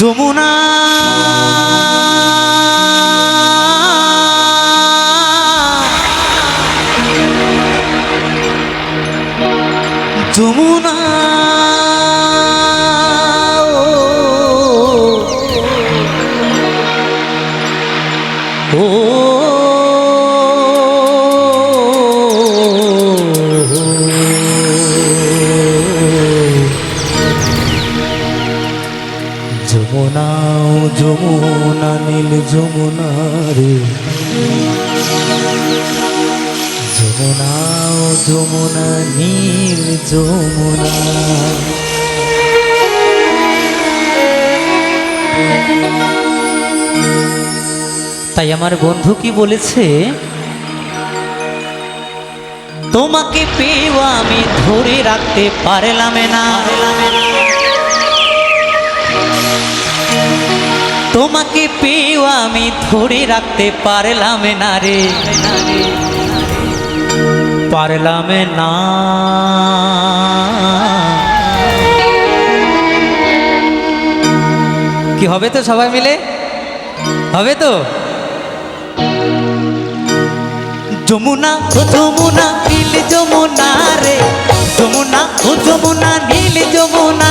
যমুনা যমুনা যমুনা, নীল যমুনা রে। যমুনা যমুনা, নীল যমুনা। তাই আমার বন্ধু কি বলেছে? তোমাকে পেয়েও আমি ধরে রাখতে পারলাম না। তোমাকে পেয়েও আমি ধরে রাখতে পারলাম না রে। পারলাম না। কি হবে তো সবাই মিলে? হবে তো? যমুনা ও যমুনা নীল যমুনা রে। যমুনা ও যমুনা নীল যমুনা।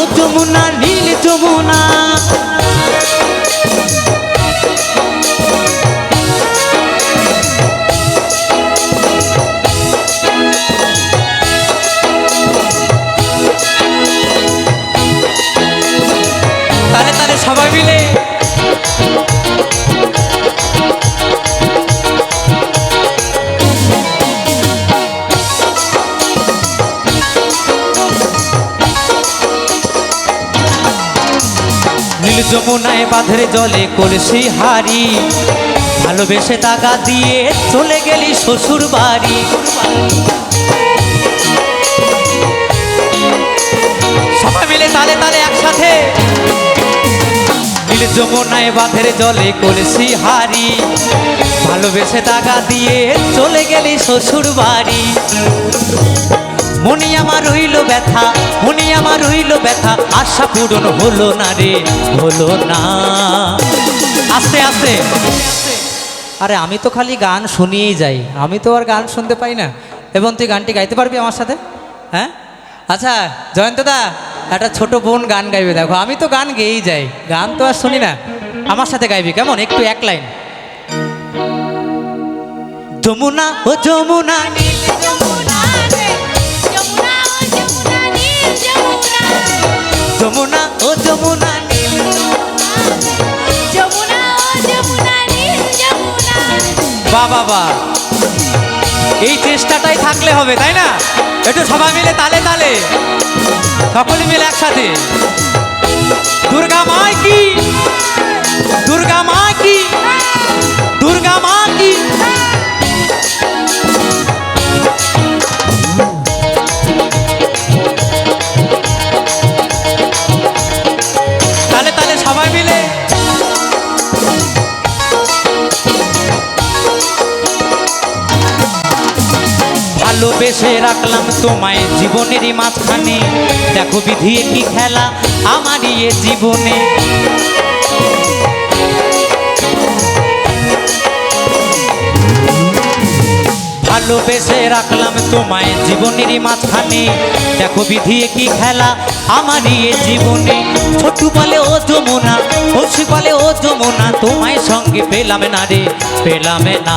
ও যমুনা নীল যমুনা যমুনায় বাঁধরে জলে কলসি হারি। ভালোবেসে টাকা দিয়ে চলে গেলি শ্বশুর বাড়ি। সবাই মিলে তালে তালে একসাথে। নীল যমুনায় বাঁধের জলে কলসি হারি। ভালোবেসে টাকা দিয়ে চলে গেলি শ্বশুর বাড়ি। মনি আমার রইল ব্যথা, মনি আমার রইল ব্যথা, আশা পূরণ হলো না রে, হলো না। আস্তে আস্তে। আরে আমি তো খালি গান শুনিয়েই যাই, আমি তো আর গান শুনতে পাই না। এবং তুই গানটি গাইতে পারবি আমার সাথে? হ্যাঁ? আচ্ছা জয়ন্তদা একটা ছোট বোন গান গাইবে, দেখো, আমি তো গান গেয়েই যাই, গান তো আর শুনি না। আমার সাথে গাইবি, কেমন? একটু এক লাইন। যমুনা, ও যমুনা যমুনা ও যমুনা নীল। যমুনা ও যমুনা নীল যমুনা বা বাবা এই চেষ্টাটাই থাকলে হবে তাই না? একটু সবাই মিলে তালে তালে। সকলে মিলে একসাথে। দুর্গা মা কি? দুর্গা মা কি? ভালোবেসে রাখলাম তোমায় জীবনেরই মাঝখানে। দেখো বিধি কি খেলা আমারই এ জীবনে। ভালোবেসে রাখলাম তোমায় জীবনেরই মাঝখানে। দেখো বিধি কি খেলা আমারই এ জীবনে। ছোটু বলে ও যমুনা কৌশি বলে ও যমুনা, তোমায় সঙ্গে পেলাম না রে, পেলাম না।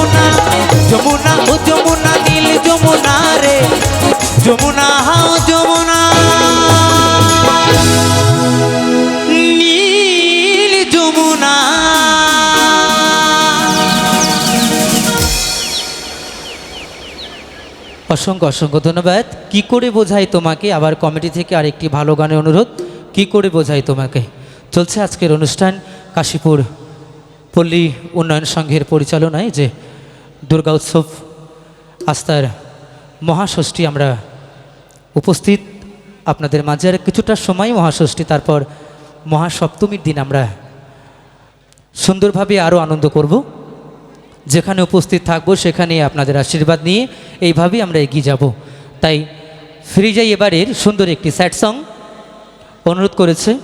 যমুনা যমুনা, ও যমুনা যমুনা রে। যমুনা, হাও যমুনা। অসংখ্য অসংখ্য ধন্যবাদ। কি করে বোঝাই তোমাকে? আবার কমিটি থেকে আরেকটি ভালো গানের অনুরোধ। কি করে বোঝাই তোমাকে? চলছে আজকের অনুষ্ঠান কাশীপুর পল্লী উন্নয়ন সংঘের পরিচালনায় যে দুর্গা উৎসব, আস্থার মহাষষ্ঠী আমরা উপস্থিত। আপনাদের মাঝে আর কিছুটা সময় মহাষষ্ঠী, তারপর মহাসপ্তমীর দিন আমরা সুন্দরভাবে আরও আনন্দ করব। যেখানে উপস্থিত থাকব, সেখানে আপনাদের আশীর্বাদ নিয়ে এইভাবেই আমরা এগিয়ে যাব। তাই ফিরে এবারের সুন্দর একটি স্যাড সং। অনুরোধ করেছে